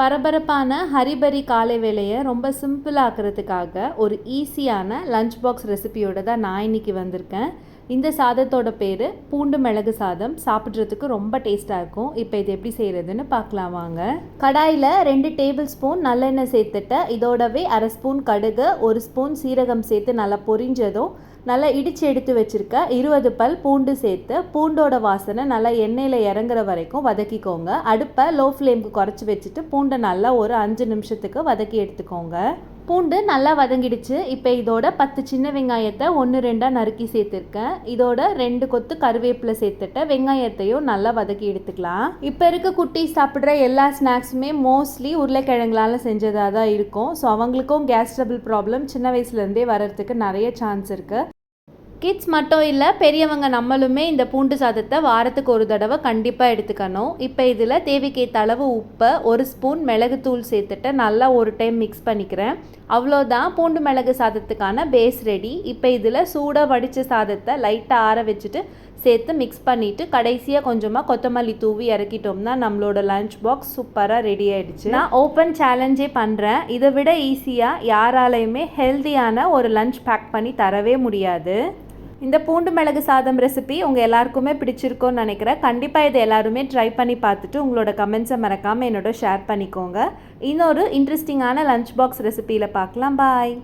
பரபரப்பான ஹரிபரி காலை வேலையை ரொம்ப சிம்பிளாக்குறதுக்காக ஒரு ஈஸியான லஞ்ச் பாக்ஸ் ரெசிபியோட தான் நான் இன்னைக்கு வந்திருக்கேன். இந்த சாதத்தோட பேர் பூண்டு மிளகு சாதம். சாப்பிட்றதுக்கு ரொம்ப டேஸ்ட்டாக இருக்கும். இப்போ இது எப்படி செய்கிறதுன்னு பார்க்கலாம் வாங்க. கடாயில் ரெண்டு டேபிள் ஸ்பூன் நல்லெண்ணெய் சேர்த்துட்டு இதோடவே அரை ஸ்பூன் கடுகு ஒரு ஸ்பூன் சீரகம் சேர்த்து நல்லா பொரிஞ்சதும் நல்லா இடித்து எடுத்து வச்சுருக்க இருபது பல் பூண்டு சேர்த்து பூண்டோட வாசனை நல்லா எண்ணெயில் இறங்குற வரைக்கும் வதக்கிக்கோங்க. அடுப்பை லோ ஃப்ளேமுக்கு குறைச்சி வச்சுட்டு பூண்டை நல்லா ஒரு அஞ்சு நிமிஷத்துக்கு வதக்கி எடுத்துக்கோங்க. பூண்டு நல்லா வதங்கிடுச்சு. இப்போ இதோட பத்து சின்ன வெங்காயத்தை ஒன்று ரெண்டாக நறுக்கி சேர்த்துருக்கேன். இதோட ரெண்டு கொத்து கருவேப்பிலை சேர்த்துட்டு வெங்காயத்தையும் நல்லா வதக்கி எடுத்துக்கலாம். இப்போ இருக்க குட்டி சாப்பிட்ற எல்லா ஸ்நாக்ஸுமே மோஸ்ட்லி உருளைக்கிழங்குலால செஞ்சதாக தான் இருக்கும். ஸோ அவங்களுக்கும் கேஸ் ட்ரபிள் ப்ராப்ளம் சின்ன வயசுலேருந்தே வர்றதுக்கு நிறைய சான்ஸ் இருக்குது கிட்ஸ் மட்டும் இல்லை பெரியவங்க நம்மளுமே இந்த பூண்டு சாதத்தை வாரத்துக்கு ஒரு தடவை கண்டிப்பாக எடுத்துக்கணும். இப்போ இதில் தேவைக்கேற்ற அளவு உப்பை ஒரு ஸ்பூன் மிளகுத்தூள் சேர்த்துட்டு நல்லா ஒரு டைம் மிக்ஸ் பண்ணிக்கிறேன். அவ்வளோதான் பூண்டு மிளகு சாதத்துக்கான பேஸ் ரெடி இப்போ இதில் சூடாக வடித்த சாதத்தை லைட்டாக ஆற வச்சுட்டு சேர்த்து மிக்ஸ் பண்ணிவிட்டு கடைசியாக கொஞ்சமாக கொத்தமல்லி தூவி இறக்கிட்டோம்னா நம்மளோட லஞ்ச் பாக்ஸ் சூப்பராக ரெடி ஆகிடுச்சு நான் ஓப்பன் சேலஞ்சே பண்ணுறேன் இதை விட ஈஸியாக யாராலையுமே ஹெல்த்தியான ஒரு லஞ்ச் பேக் பண்ணி தரவே முடியாது. இந்த பூண்டு மிளகு சாதம் ரெசிபி உங்கள் எல்லாருக்குமே பிடிச்சிருக்கோன்னு நினைக்கிறேன். கண்டிப்பாக இதை எல்லாருமே ட்ரை பண்ணி பார்த்துட்டு உங்களோட கமெண்ட்ஸை மறக்காமல் என்னோட ஷேர் பண்ணிக்கோங்க. இன்னொரு இன்ட்ரெஸ்டிங்கான லஞ்ச் பாக்ஸ் ரெசிபியில் பார்க்கலாம். பாய்